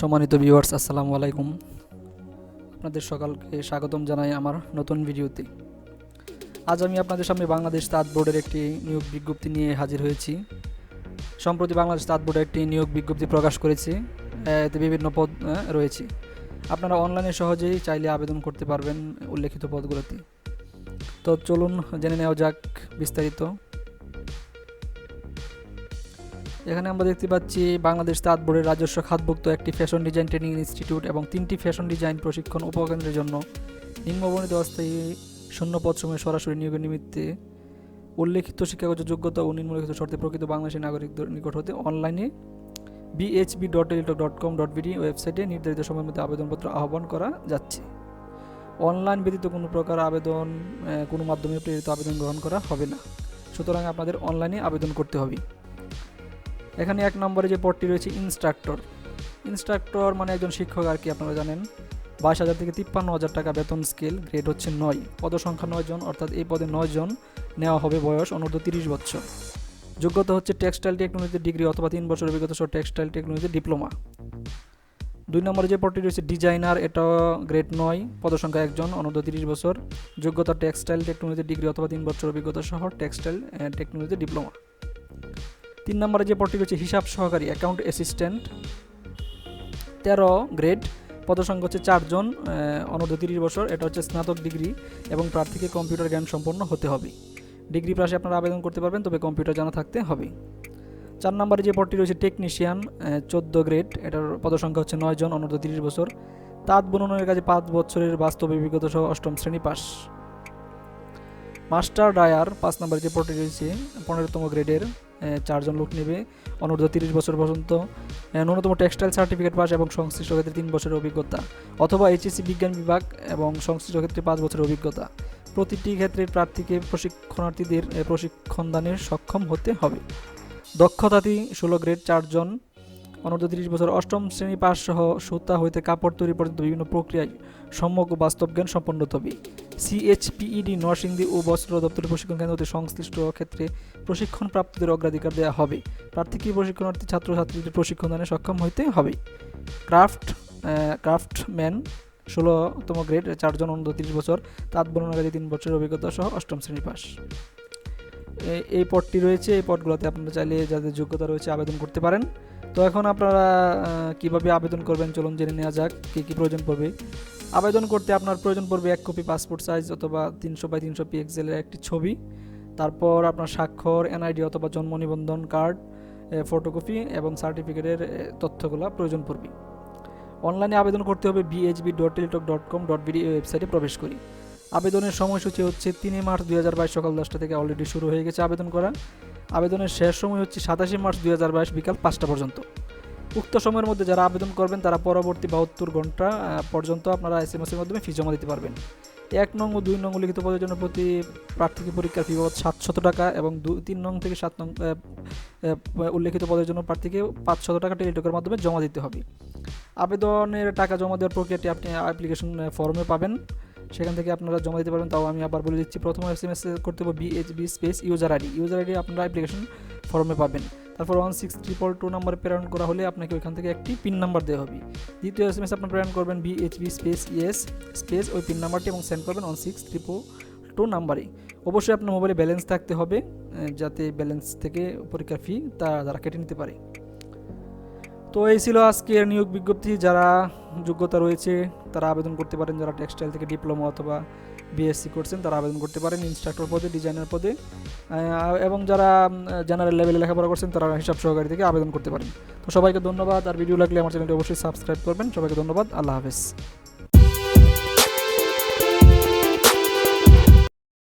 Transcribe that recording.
সম্মানিত ভিউয়ার্স আসসালামু আলাইকুম। আপনাদের সকালকে স্বাগতম জানাই আমার নতুন ভিডিওতে। আজ আমি আপনাদের সামনে বাংলাদেশ তাঁত বোর্ডের একটি নিয়োগ বিজ্ঞপ্তি নিয়ে হাজির হয়েছি। সম্প্রতি বাংলাদেশ তাঁত বোর্ডের একটি নিয়োগ বিজ্ঞপ্তি প্রকাশ করেছে এতে বিভিন্ন পদ রয়েছে। আপনারা অনলাইনে সহজেই চাইলে আবেদন করতে পারবেন উল্লেখিত পদগুলোতে। তো চলুন জেনে নেওয়া যাক বিস্তারিত। এখানে আমরা দেখতে পাচ্ছি বাংলাদেশ তাঁত বোর্ডের রাজস্ব খাতভুক্ত একটি ফ্যাশন ডিজাইন ট্রেনিং ইনস্টিটিউট এবং তিনটি ফ্যাশন ডিজাইন প্রশিক্ষণ উপকেন্দ্রের জন্য নিম্নবর্ণিত অস্থায়ী শূন্য পদসমূহে সরাসরি নিয়োগের নিমিত্তে উল্লেখিত শিক্ষাগত যোগ্যতা ও নিম্নলিখিত শর্তে প্রকৃত বাংলাদেশের নাগরিকদের নিকট হতে অনলাইনে BHB dot Teletalk dot com dot BD ওয়েবসাইটে নির্ধারিত সময়ের মধ্যে আবেদনপত্র আহ্বান করা যাচ্ছে। অনলাইন ব্যতীত কোনো প্রকার আবেদন কোনো মাধ্যমে প্রেরিত আবেদন গ্রহণ করা হবে না। সুতরাং আপনাদের অনলাইনে আবেদন করতে হবে। এখানে এক নম্বরে যে পদটি রয়েছে ইনস্ট্রাক্টর। ইনস্ট্রাক্টর মানে একজন শিক্ষক আর কি আপনারা জানেন। বাইশ হাজার থেকে তিপ্পান্ন হাজার টাকা বেতন স্কেল, গ্রেড হচ্ছে নয়। পদসংখ্যা নয় জন, অর্থাৎ এই পদে নয় জন নেওয়া হবে বয়স অনূর্ধ্ব তিরিশ বছর। যোগ্যতা হচ্ছে টেক্সটাইল টেকনোলজিতে ডিগ্রি অথবা তিন বছর অভিজ্ঞতা সহ টেক্সটাইল টেকনোলজিতে ডিপ্লোমা। দুই নম্বরে যে পদটি রয়েছে ডিজাইনার, এটা গ্রেড নয়, পদসংখ্যা একজন, অনূর্ধ্ব তিরিশ বছর। যোগ্যতা টেক্সটাইল টেকনোলজিতে ডিগ্রি অথবা তিন বছর অভিজ্ঞতা সহ টেক্সটাইল টেকনোলজিতে ডিপ্লোমা। তিন নম্বরে যে পদটি রয়েছে, হিসাব সহকারী অ্যাকাউন্ট অ্যাসিস্ট্যান্ট তেরো গ্রেড পদসংখ্যা হচ্ছে চারজন অনূর্ধ্ব তিরিশ বছর, এটা হচ্ছে স্নাতক ডিগ্রি এবং প্রার্থীকে কম্পিউটার জ্ঞান সম্পন্ন হতে হবে। ডিগ্রি পাশে আপনারা আবেদন করতে পারবেন, তবে কম্পিউটার জানা থাকতে হবে। চার নম্বরে যে পদটি রয়েছে টেকনিশিয়ান চোদ্দ গ্রেড এটার পদসংখ্যা হচ্ছে নয় জন, অনূর্ধ্ব তিরিশ বছর। তাঁত বুননের কাজে পাঁচ বছরের বাস্তব অভিজ্ঞতা সহ অষ্টম শ্রেণি পাস। মাস্টার ডায়ার পাঁচ নম্বরে যে পদটি রয়েছে, পনেরোতম গ্রেডের চারজন লোক নেবে। অনূর্ধ্ব তিরিশ বছর পর্যন্ত ন্যূনতম টেক্সটাইল সার্টিফিকেট পাস এবং সংশ্লিষ্ট ক্ষেত্রে তিন বছরের অভিজ্ঞতা অথবা এইচএসসি বিজ্ঞান বিভাগ এবং সংশ্লিষ্ট ক্ষেত্রে পাঁচ বছরের অভিজ্ঞতা। প্রতিটি ক্ষেত্রে প্রার্থীকে প্রশিক্ষণার্থীদের এ, প্রশিক্ষণ দানের সক্ষম হতে হবে। দক্ষতাতি ষোলো গ্রেড চারজন অনূর্ধ্ব তিরিশ বছর অষ্টম শ্রেণি পাস সহ সুতা হইতে কাপড় তৈরি পর্যন্ত বিভিন্ন প্রক্রিয়ায় সম্যক ও বাস্তব জ্ঞান সম্পন্ন হতে হবে সিএইচপিইডি নরসিংদী ও বস্ত্র দপ্তরের প্রশিক্ষণ কেন্দ্রতে সংশ্লিষ্ট ক্ষেত্রে প্রশিক্ষণ প্রাপ্তদের অগ্রাধিকার দেওয়া হবে। প্রার্থীকে প্রশিক্ষণার্থী, ছাত্রছাত্রীদের প্রশিক্ষণ দানে সক্ষম হইতে হবে? ক্রাফট ক্রাফটম্যান, ষোলোতম গ্রেড, চারজন অনূর্ধ্ব তিরিশ বছর, তাঁত বর্ণনাকারী তিন বছরের অভিজ্ঞতা সহ অষ্টম শ্রেণি পাস। এই- পদটি রয়েছে, এই পদগুলোতে আপনারা চাইলে যাদের যোগ্যতা রয়েছে আবেদন করতে পারেন। তো এখন আপনারা কীভাবে আবেদন করবেন চলুন জেনে নেওয়া যাক, কী কী প্রয়োজন পড়বে। আবেদন করতে আপনার প্রয়োজন পড়বে এক কপি পাসপোর্ট সাইজ অথবা তিনশো বাই তিনশো পিএক্সেলের একটি ছবি। তারপর আপনার স্বাক্ষর এনআইডি অথবা জন্ম নিবন্ধন কার্ড ফটোকপি এবং সার্টিফিকেটের তথ্যগুলো প্রয়োজন পড়বে। অনলাইনে আবেদন করতে হবে BHB dot Teletalk dot com dot BD ওয়েবসাইটে প্রবেশ করি। আবেদনের সময়সূচি হচ্ছে তিনই মার্চ দুই হাজার বাইশ সকাল দশটা থেকে অলরেডি শুরু হয়ে গেছে আবেদন করা। আবেদনের শেষ সময় হচ্ছে সাতাশে মার্চ দুই হাজার বাইশ বিকাল পাঁচটা পর্যন্ত। উক্ত সময়ের মধ্যে যারা আবেদন করবেন, তারা পরবর্তী বাহাত্তর ঘণ্টা পর্যন্ত আপনারা এস এম এর মাধ্যমে ফি জমা দিতে পারবেন। এক নং ও দুই নং লিখিত পদের জন্য প্রতি প্রার্থীকে পরীক্ষার ফি বাবদ সাতশত টাকা এবং দু, তিন নং থেকে সাত নং উল্লেখিত পদের জন্য প্রার্থীকে পাঁচশত টাকা টেলিটকের মাধ্যমে জমা দিতে হবে। আবেদনের টাকা জমা দেওয়ার প্রক্রিয়াটি আপনি অ্যাপ্লিকেশন ফর্মে পাবেন। সেখান থেকে আপনারা জমা দিতে পারবেন, তাও আমি আবার বলে দিচ্ছি। প্রথম এস এম এস করতে হবে BHB space user ID user ID আপনারা অ্যাপ্লিকেশন ফর্মে পাবেন। তারপর ওয়ান সিক্স ট্রিপল টু নম্বরে প্রেরণ করা হলে আপনাকে ওইখান থেকে একটি পিন নাম্বার দেওয়া হবে। দ্বিতীয় এস এম এস আপনার প্রেরণ করবেন বিএইচবি স্পেস ইএস স্পেস ওই পিন নাম্বারটি এবং সেন্ড করবেন ওয়ান সিক্স ট্রিপল টু নাম্বারে অবশ্যই আপনার মোবাইলে ব্যালেন্স থাকতে হবে যাতে ব্যালেন্স থেকে পরীক্ষার ফি তা যারা কেটে নিতে পারে। তো এই ছিল আজকের নিয়োগ বিজ্ঞপ্তি। যারা যোগ্যতা রয়েছে তারা আবেদন করতে পারেন, যারা টেক্সটাইল থেকে ডিপ্লোমা অথবা বিএসসি করছেন, তারা আবেদন করতে পারেন ইনস্ট্রাক্টর পদে ডিজাইনার পদে। এবং যারা জেনারেল লেভেলে লেখাপড়া করছেন, তারা হিসাব সহকারী থেকে আবেদন করতে পারেন। তো সবাইকে ধন্যবাদ, আর ভিডিও লাগলে আমার চ্যানেলটি অবশ্যই সাবস্ক্রাইব করবেন। সবাইকে ধন্যবাদ, আল্লাহ হাফেজ।